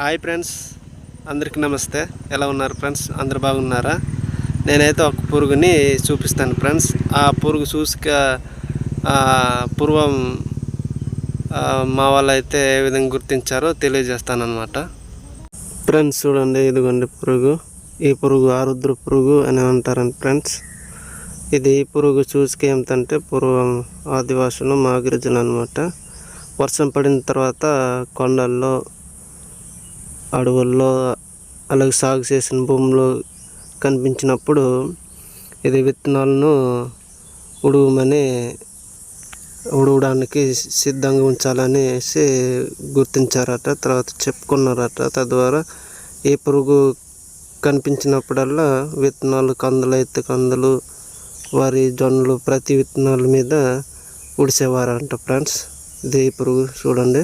Hi friends అందరికీ నమస్తే. ఎలా ఉన్నారు ఫ్రెండ్స్? అందరు బాగున్నారా? నేనైతే ఒక పురుగుని చూపిస్తాను ఫ్రెండ్స్. ఆ పురుగు చూసుక పూర్వం మా వాళ్ళు అయితే ఏ విధంగా గుర్తించారో తెలియజేస్తాను అనమాట ఫ్రెండ్స్ చూడండి ఇదిగోండి పురుగు. ఈ పురుగు ఆరుద్ర పురుగు అని అంటారండి ఫ్రెండ్స్. ఇది ఈ పురుగు చూసుక ఏమిటంటే పూర్వం ఆదివాసులు మా గిరిజన అనమాట వర్షం పడిన తర్వాత కొండల్లో అడవుల్లో అలాగే సాగు చేసిన భూమిలో కనిపించినప్పుడు ఇది విత్తనాలను ఉడవమని ఉడవడానికి సిద్ధంగా ఉంచాలనేసి గుర్తించారట తర్వాత చెప్పుకున్నారట. తద్వారా ఏ పురుగు కనిపించినప్పుడల్లా విత్తనాలు కందులు అయితే కందులు వరి జొన్నలు ప్రతి విత్తనాల మీద ఉడిసేవారంట ఫ్రెండ్స్. ఇది ఈ పురుగు చూడండి.